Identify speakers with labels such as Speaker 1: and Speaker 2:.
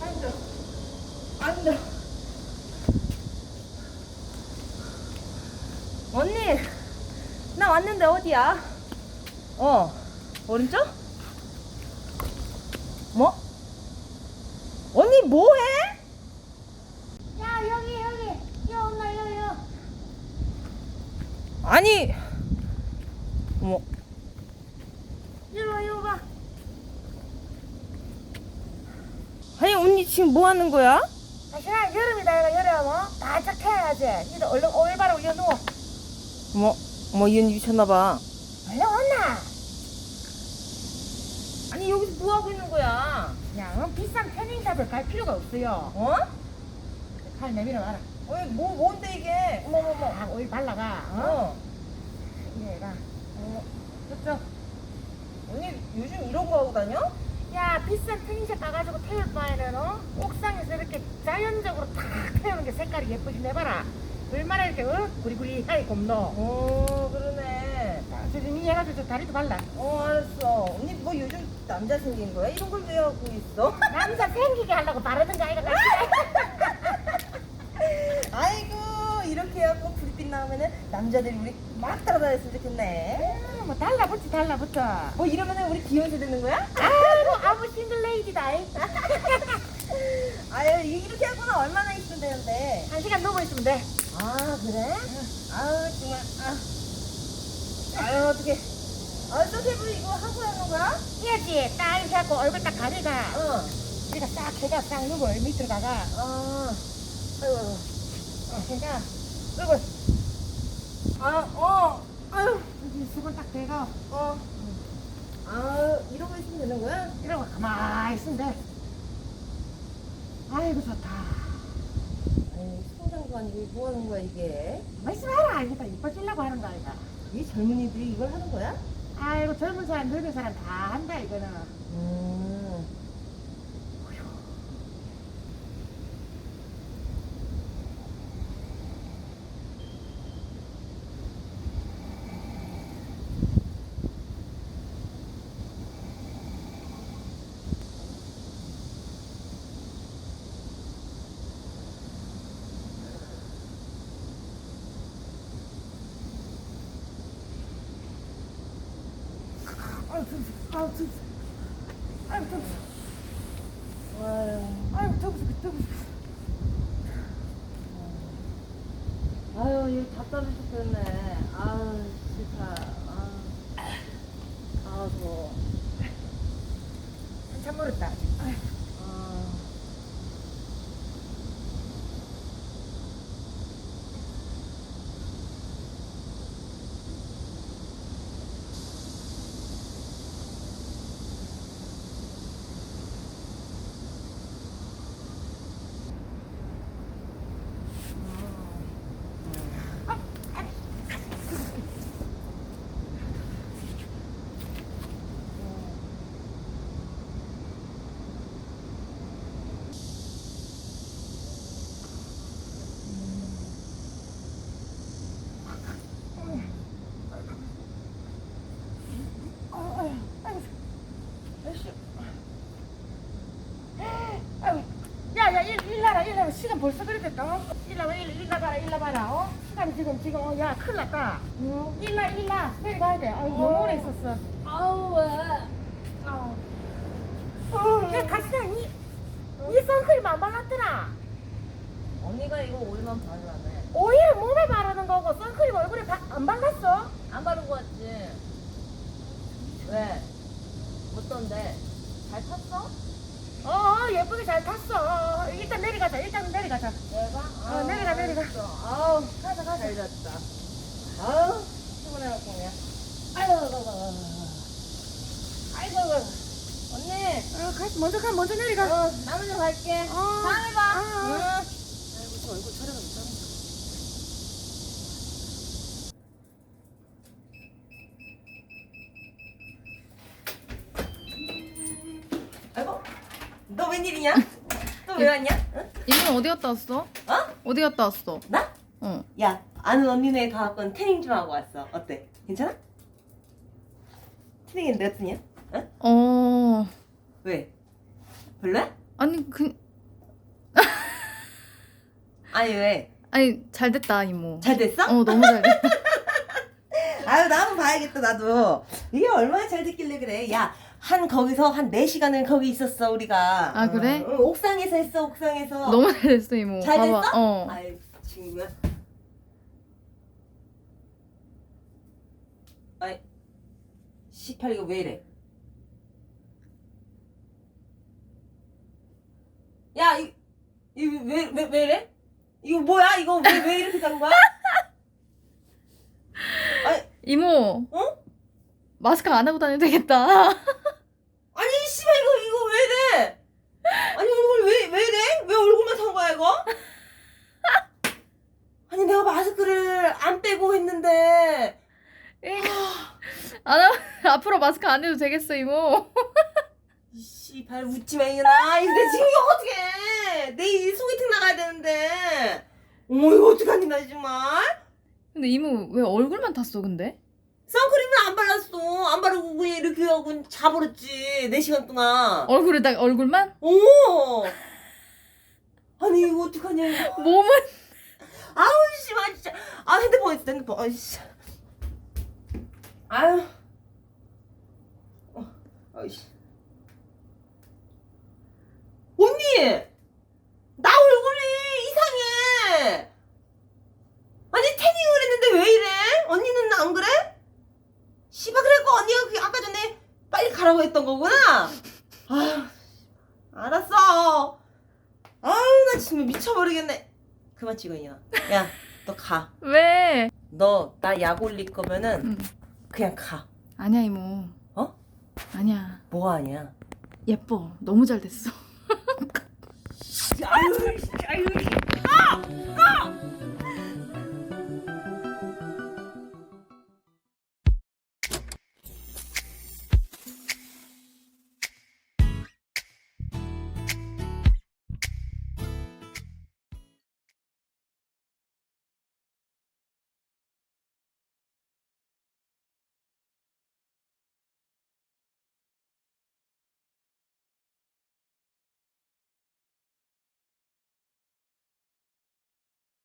Speaker 1: 앉아. 앉아. 언니, 나 왔는데 어디야? 어, 오른쪽? 뭐? 언니 뭐해?
Speaker 2: 야 여기 여기 여 엄마 여여
Speaker 1: 아니, 어머,
Speaker 2: 이리 와 이리 와
Speaker 1: 아니 언니 지금 뭐 하는 거야?
Speaker 2: 아시나 여름이다 이거 여름 어? 바짝 태야지 니도 얼른 올바로 이어 누워
Speaker 1: 뭐, 뭐 이언니 미쳤나봐.
Speaker 2: 얼른 온나
Speaker 1: 아니 여기서 뭐 하고 있는 거야?
Speaker 2: 야 어? 비싼 태닝샵을 갈 필요가 없어요
Speaker 1: 어?
Speaker 2: 칼 내밀어 봐라
Speaker 1: 왜, 뭐, 뭔데 이게?
Speaker 2: 어머머머 아 오일 발라가 어?
Speaker 1: 어.
Speaker 2: 이래가
Speaker 1: 어, 그쵸? 언니 요즘 이런 거 하고 다녀?
Speaker 2: 야 비싼 태닝샵 가가지고 태울 바에는 어? 옥상에서 이렇게 자연적으로 탁 태우는 게 색깔이 예쁘지 내봐라 얼마나 이렇게 어? 구리구리하게 곱노
Speaker 1: 어, 그러네.
Speaker 2: 자, 저좀 해가지고 저 다리도 발라
Speaker 1: 어, 알았어. 언니 뭐 요즘 남자 생긴 거야? 이런 걸 왜 하고 있어?
Speaker 2: 남자 생기게 하려고 바르든가 이거
Speaker 1: 아이고, 이렇게 해갖고 불빛 나오면은 남자들이 우리 막 따라다녔으면 좋겠네.
Speaker 2: 뭐 달라붙지 달라붙어
Speaker 1: 뭐 이러면은 우리 비욘세 되는 거야?
Speaker 2: 아 이고 아무 싱글 레이디다 이.
Speaker 1: 아유, 이렇게 하고는 얼마나 있으면 되는데.
Speaker 2: 한 시간 넘어 있으면 돼
Speaker 1: 아, 그래? 아우, 정말, 아. 아유, 어떡해. 아, 서태부 이거 하고 하는 거야?
Speaker 2: 해야지 딱 이렇게 하고 얼굴 딱 가리가
Speaker 1: 어.
Speaker 2: 우리가 싹 해가 싹 누워 밑으로 가가
Speaker 1: 아, 아이고, 아이고.
Speaker 2: 어, 해가
Speaker 1: 아이고. 아, 어, 아유,
Speaker 2: 여기 수건 딱 대가
Speaker 1: 어. 아, 이러고 있으면 되는 거야?
Speaker 2: 이러고 가만히 있으면 돼 아이고 좋다
Speaker 1: 아니, 성장도 아니고 뭐 하는 거야, 이게?
Speaker 2: 말씀 하라 이게 다 이뻐지려고 하는 거 아이가
Speaker 1: 이 젊은이들이 이걸 하는 거야?
Speaker 2: 아이고 젊은 사람 늙은 사람 다 한다 이거는
Speaker 1: 음.
Speaker 2: 아유 좀 아유 좀 아유 좀
Speaker 1: 아유,
Speaker 2: 아유.
Speaker 1: 아유, 이거 답답해 죽겠네. 아유, 진짜. 아, 아, 더워.
Speaker 2: 한참 멀었다 아유.
Speaker 1: 아.
Speaker 2: 아유, 야, 야, 일, 일나라, 일나라. 시간 벌써 그래 됐다. 어? 일나봐, 일, 일나봐라, 일나봐라. 어? 시간이 지금, 지금, 어, 야, 큰일 났다. 응? 일나, 일나. 내려가야 돼. 아유, 너무 오래 있었어.
Speaker 1: 아우, 왜?
Speaker 2: 아우. 어, 야, 가시나, 니, 니 선크림 안 발랐더라.
Speaker 1: 언니가 이거 오일만 바르라네.
Speaker 2: 오일은 몸에 바르는 거고, 선크림 얼굴에 바, 안 발랐어?
Speaker 1: 안 바르고 왔지? 왜? 어떤데? 잘 탔어?
Speaker 2: 어, 어, 예쁘게 잘 탔어. 어, 일단 내려가자, 일단 내려가자.
Speaker 1: 내가?
Speaker 2: 어, 내려가, 내려가.
Speaker 1: 아우,
Speaker 2: 가자, 가자.
Speaker 1: 잘 잤다. 아우, 피곤해갖고 그냥. 아이고, 아이고, 아이고, 아이고. 아이고. 언니,
Speaker 2: 어, 가, 먼저 가, 먼저 내려가.
Speaker 1: 어, 나 먼저 갈게.
Speaker 2: 어.
Speaker 1: 다음에 봐.
Speaker 2: 어, 어.
Speaker 1: 응.
Speaker 2: 아이고, 저 얼굴 촬영을 못하는
Speaker 1: 아이고, 너 웬일이냐? 또 왜 왔냐? 응?
Speaker 3: 이모는 어디 갔다 왔어?
Speaker 1: 어?
Speaker 3: 어디 갔다 왔어?
Speaker 1: 나?
Speaker 3: 어.
Speaker 1: 야, 아는 언니네 가갖고 태닝 좀 하고 왔어. 어때? 괜찮아? 트링이 내가 뜨냐? 어?
Speaker 3: 어
Speaker 1: 왜? 별로야?
Speaker 3: 아니 그
Speaker 1: 아니 왜?
Speaker 3: 아니 잘 됐다 이모.
Speaker 1: 잘 됐어?
Speaker 3: 어 너무 잘 됐다.
Speaker 1: 아유 나 한번 봐야겠다 나도 이게 얼마나 잘 됐길래 그래 야 한 거기서 한 4시간을 거기 있었어 우리가
Speaker 3: 아, 그래?
Speaker 1: 어, 어, 옥상에서 했어 옥상에서
Speaker 3: 너무 잘 됐어 이모.
Speaker 1: 잘
Speaker 3: 봐봐.
Speaker 1: 됐어?
Speaker 3: 어.
Speaker 1: 아이 친구야 아이 18 이거 왜 이래 야 이, 이거 왜, 왜, 왜 이래? 이거 뭐야 이거 왜, 왜 이렇게 간 거야?
Speaker 3: 이모.
Speaker 1: 어?
Speaker 3: 마스크 안 하고 다녀도 되겠다.
Speaker 1: 아니 씨발 이거 이거 왜 이래? 아니 얼굴 왜 왜 이래? 왜 얼굴만 탄 거야 이거? 아니 내가 마스크를 안 빼고 했는데
Speaker 3: 안 하, 앞으로 마스크 안 해도 되겠어 이모.
Speaker 1: 이 씨발 웃지 마 이년아 내 지금 이거 어떡해 내일 소개팅 나가야 되는데 어머 이거 어떡하니 나 정말
Speaker 3: 근데 이모 왜 얼굴만 탔어 근데?
Speaker 1: 선크림을 안 발랐어. 안 바르고 그냥 이렇게 하고 자버렸지 4시간 동안.
Speaker 3: 얼굴에다 얼굴만?
Speaker 1: 오 아니 이거 어떡하냐. 이거
Speaker 3: 몸은?
Speaker 1: 아우 씨발 진짜. 아 핸드폰 있어 핸드폰. 아이씨 아유. 어, 아이씨. 언니! 나 얼굴이 이상해 아니 태닝을 했는데 왜 이래 언니는 안 그래 씨발 그래고 언니가 그 아까 전에 가라고 했던 거구나 아유 알았어 아유 나 지금 미쳐버리겠네 그만 찍어 이년아 야너 가.
Speaker 3: 왜?
Speaker 1: 너 나 약 올릴 거면은
Speaker 3: 응.
Speaker 1: 그냥 가.
Speaker 3: 아니야 이모.
Speaker 1: 어?
Speaker 3: 아니야.
Speaker 1: 뭐 아니야?
Speaker 3: 예뻐. 너무 잘 됐어.
Speaker 1: 아유, 아유. 아!